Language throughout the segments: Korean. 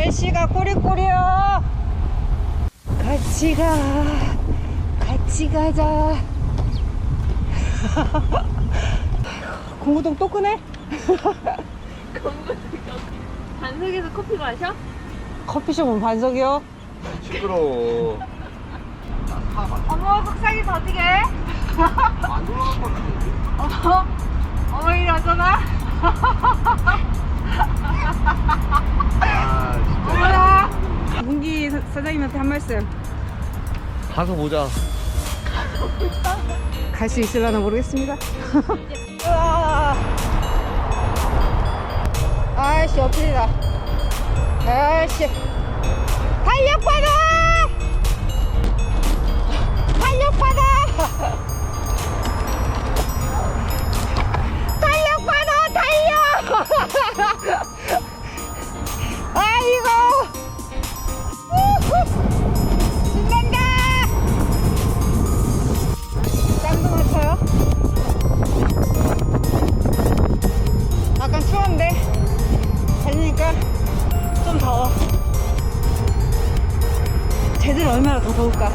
날씨가 꾸리꾸리요. 같이 가. 같이 가자. 공구동 또 끄네? 반석에서 커피 마셔? 커피숍은 반석이요. 시끄러워. 어머 속삭이 더 어떻게 해? 안 돌아갈 것 같은데. 어머 어머 이러잖아 아, 진짜. 문기 사- 사장님한테 한 말씀. 가서 보자. 갈 수 있을라나 모르겠습니다. 으아. 아이씨, 어필이다. 아이씨. 탄력받아! 탄력받아! 쟤들 얼마나 더 더울까?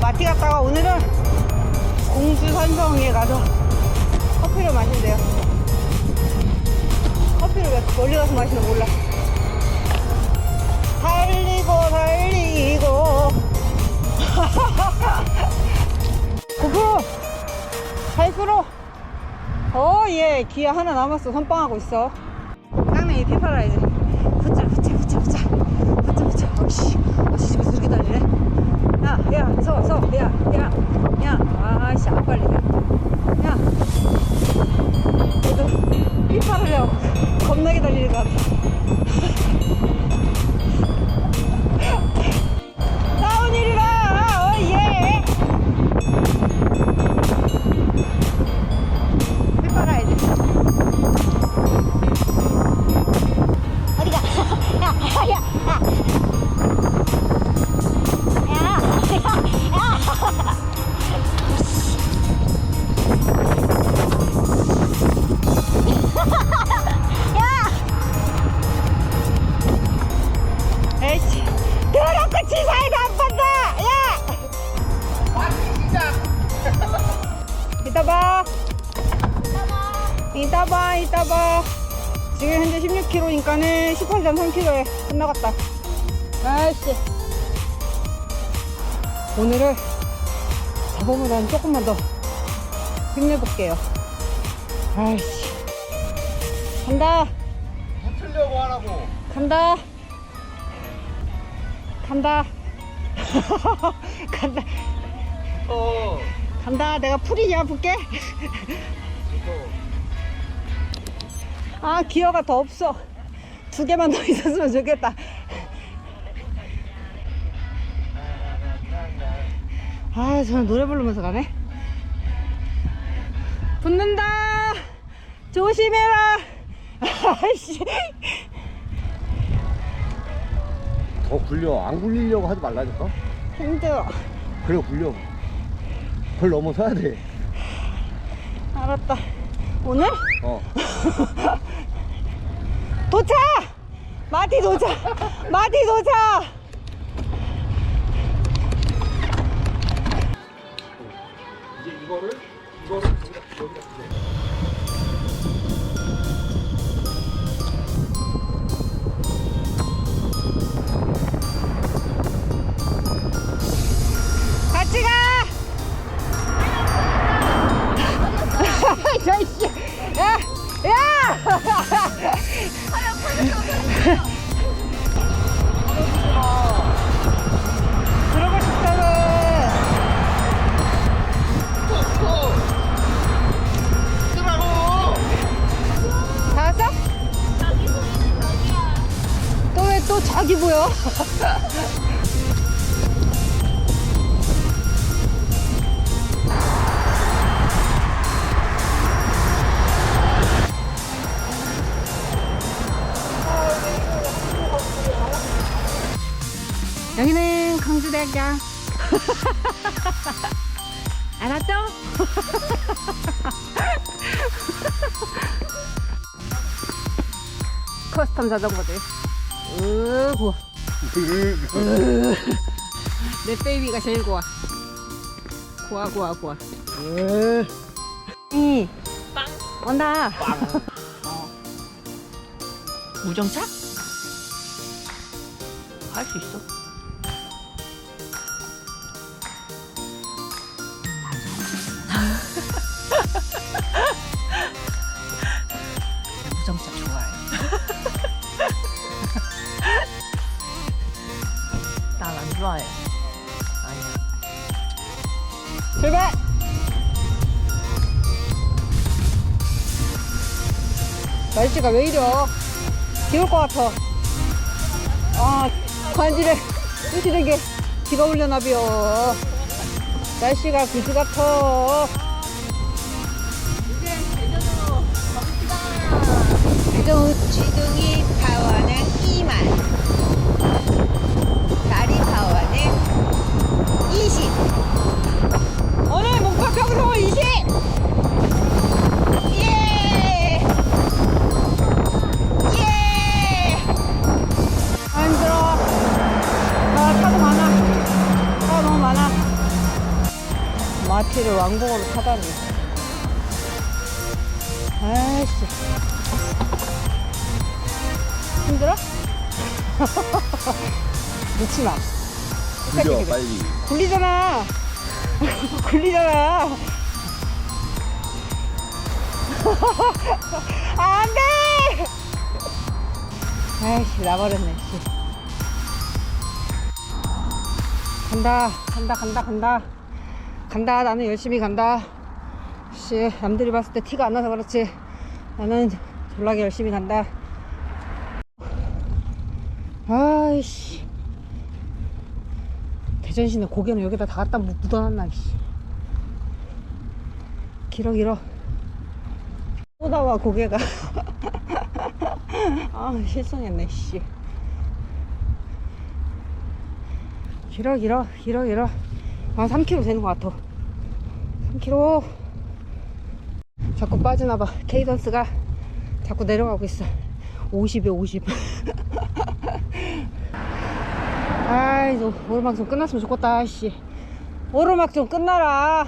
마티 갔다가 오늘은 공주 산성에 가서 커피를 마신대요. 커피를 왜 멀리 가서 마시나 몰라. 달리고 달리고. 고프로 잘 끌어. 어예 기아 하나 남았어. 선빵하고 있어. 깡냉이 피 팔아야지 붙자 붙자 붙자 붙자 붙자 붙자 어 씨 어씨 집에서 이렇게 달리네 야 야 서 서 야 야 야 아씨 안 빨리네. 야. 너도 피 팔으려고 겁나게 달리는 것 같아. 다운힐이라 어예! 피 팔아야지 어디가? 야 야 야 이따 봐 이따 봐. 지금 현재 16km니까는 18.3km에 끝나갔다. 아이씨. 오늘을 저번보다는 조금만 더 힘내볼게요. 아이씨. 간다. 붙으려고 하라고. 간다. 간다. 간다. 어. 간다. 내가 풀이냐 볼게 아 기어가 더 없어 두 개만 더 있었으면 좋겠다 아 저는 노래 부르면서 가네 붙는다 조심해라 아씨 더 굴려. 안 굴리려고 하지 말라니까. 힘들어 그래 굴려. 그걸 넘어서야 돼. 알았다 오늘? 어. 도착! 마티 도착! 마티 도착! 이제 이거를 이거를 여기다 여기다 여? 여기는 강주대학교. 알았죠? 커스텀 자전거들. 으구. 으. 내 베이비가 제일 고와. 고와, 고와, 고와. 으. 이. 빵. 온다. 무정차? 할 수 있어. 좋아해. 아니야. 출발! 날씨가 왜 이려? 비올 것 같아. 아, 관질에 쑤시는 게 비가 올려나 벼. 날씨가 그지 같아. 지둥이 파워는 2만 20 오늘 평소 20! 예! 예! 아, 차도 많아. 차가 너무 많아. 마티를 왕복으로 타다니. 아이씨. 힘들어? 놓지 마. 굴려 빨리 굴리잖아. 굴리잖아. 안 돼! 아이씨, 나버렸네, 씨. 간다, 간다, 간다, 간다. 간다, 나는 열심히 간다. 씨, 남들이 봤을 때 티가 안 나서 그렇지. 나는 졸라게 열심히 간다. 아이씨. 대전시내 고개는 여기다 다 갖다 묻- 묻어놨나, 씨. 길어, 길어. 또 나와, 고개가. 아, 실성했네, 씨. 길어, 길어, 길어, 길어. 아, 3km 되는 것 같아. 3km. 자꾸 빠지나봐. 케이던스가 자꾸 내려가고 있어. 50에 50. 아이, 너 오르막 좀 끝났으면 좋겠다, 씨. 오르막 좀 끝나라.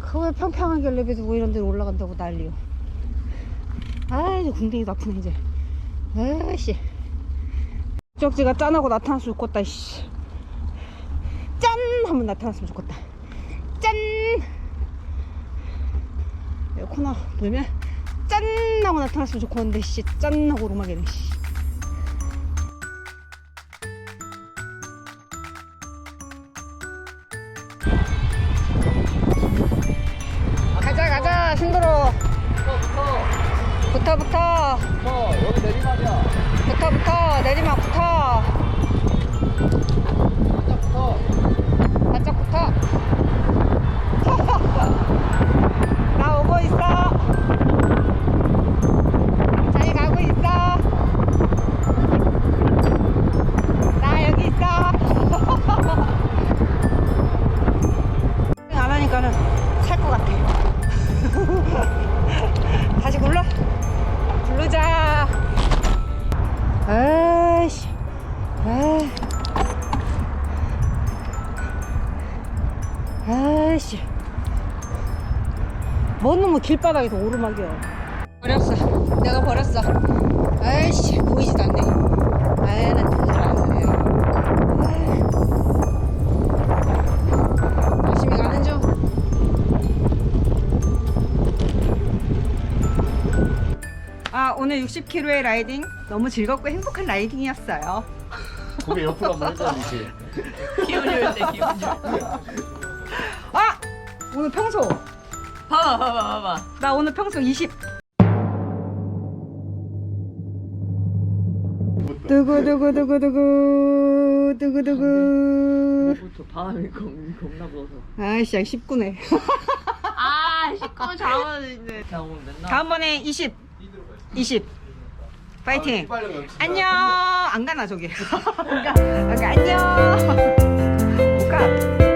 그왜 평평한 결례비도 뭐 이런 데로 올라간다고 난리요. 아이, 이제 궁뎅이도 아프네, 이제. 아이씨. 쪽지가 짠하고 나타났으면 좋겠다, 씨. 짠! 하면 나타났으면 좋겠다. 짠! 코너 보면 짠! 하고 나타났으면 좋겠는데, 씨. 짠! 하고 오르막이네, 씨. 가자, 신도로. 붙어, 붙어. 어 여기 내리막이야 붙어, 붙어. 내리막 붙어. 어 바짝 붙어. 뭔 놈의 길바닥에서 오르막이야. 버렸어. 내가 버렸어. 아이씨, 보이지도 않네. 아이, 난 도저히 알았어. 아이. 열심히 가는 중. 아, 오늘 60km의 라이딩 너무 즐겁고 행복한 라이딩이었어요. 고개 옆으로 한번 해줘 이렇게 기분 좋을 때 기분 좋을 때. 아! 오늘 평소. 봐봐 봐봐 봐봐. 나 오늘 평소 20. 두구 두구 두구 두구 두구 두구 부터 바람이 겁, 겁나 불어서. 아이씨 19네 아, 식구 잡아주네. 나 오늘 맨날. 다음번에 20 20 파이팅 안녕 안 가나 저기 안 가. 안녕 못 가